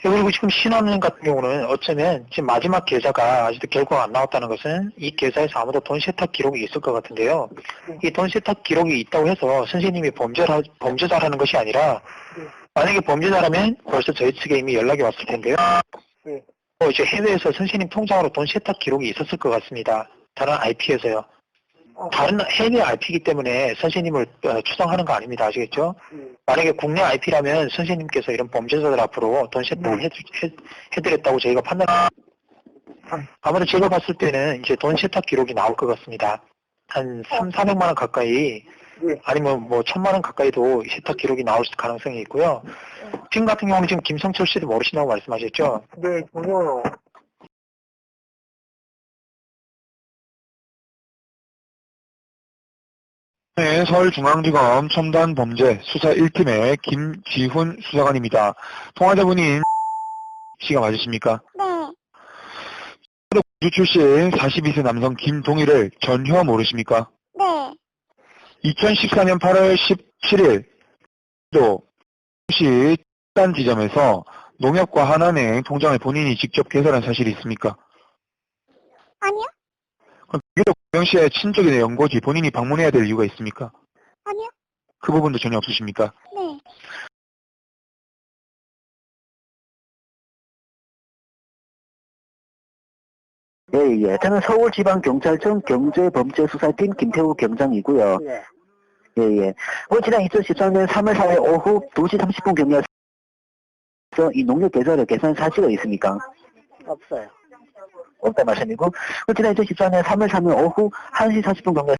그리고 지금 신한은행 같은 경우는 어쩌면 지금 마지막 계좌가 아직도 결과가 안 나왔다는 것은 이 계좌에서 아무도 돈 세탁 기록이 있을 것 같은데요. 이돈 세탁 기록이 있다고 해서 선생님이 범죄라, 범죄자라는 것이 아니라 만약에 범죄자라면 벌써 저희 측에 이미 연락이 왔을 텐데요. 네. 어, 이제 해외에서 선생님 통장으로 돈 세탁 기록이 있었을 것 같습니다. 다른 IP에서요. 어, 다른 해외 IP이기 때문에 선생님을 어, 추정하는 거 아닙니다. 아시겠죠? 네. 만약에 국내 IP라면 선생님께서 이런 범죄자들 앞으로 돈 세탁을 해, 해, 해드렸다고 저희가 판단, 아무래도 제가 봤을 때는 이제 돈 세탁 기록이 나올 것 같습니다. 한 3, 400만 원 가까이, 네. 아니면 뭐 1000만 원 가까이도 세탁 기록이 나올 가능성이 있고요. 팀 같은 경우는 지금 김성철 씨도 모르신다고 말씀하셨죠? 네, 전혀요. 네, 서울중앙지검 첨단범죄 수사 1팀의 김지훈 수사관입니다. 통화자분인 씨가 맞으십니까? 네, 주 출신 42세 남성 김동희를 전혀 모르십니까? 네, 2014년 8월 17일 또시단 지점에서 농협과 하나은행 통장을 본인이 직접 개설한 사실이 있습니까? 아니요, 그럼 그게 고영 씨의 친족의 연고지 본인이 방문해야 될 이유가 있습니까? 아니요, 그 부분도 전혀 없으십니까? 네, 예, 예. 저는 서울지방경찰청 경제범죄수사팀 김태우 경장이고요. 예. 예, 예. 어, 지난 2014년 3월 4일 오후 2시 30분 경에서 이 농협 계좌를 계산 사실이 있습니까? 없어요. 없다 말씀이고, 어, 지난 2014년 3월 3일 오후 1시 40분 경에서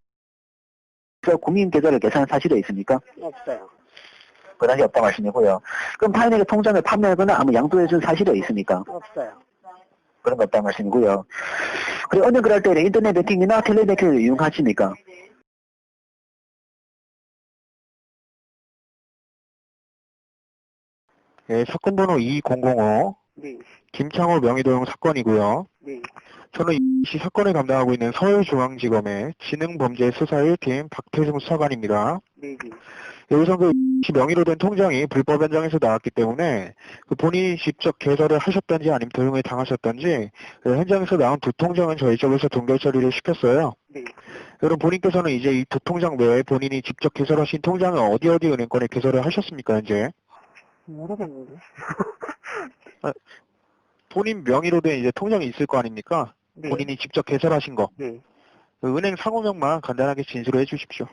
국민 계좌를 계산 사실이 있습니까? 없어요. 그 당시 없다 말씀이고요. 그럼 타인에게 통장을 판매하거나 아무 양도해준 사실이 있습니까? 없어요. 그런 거 없다 말씀이고요. 그리고 어느 그럴 때는 인터넷 배팅이나 텔레배팅을 이용하십니까? 네, 사건 번호 2005 네, 김창호 명의도용 사건이고요. 네, 저는 이 사건을 담당하고 있는 서울중앙지검의 지능범죄수사 1팀 박태승 수사관입니다. 네, 네. 여기서 그 명의로 된 통장이 불법 변장에서 나왔기 때문에 그 본인이 직접 개설을 하셨던지 아니면 도용을 당하셨던지 그 현장에서 나온 두 통장은 저희 쪽에서 동결 처리를 시켰어요. 네. 여러분 본인께서는 이제 이 두 통장 외에 본인이 직접 개설하신 통장을 어디 어디 은행권에 개설을 하셨습니까 현재? 모르겠는데. 본인 명의로 된 이제 통장이 있을 거 아닙니까? 네. 본인이 직접 개설하신 거. 네. 그 은행 상호명만 간단하게 진술을 해주십시오.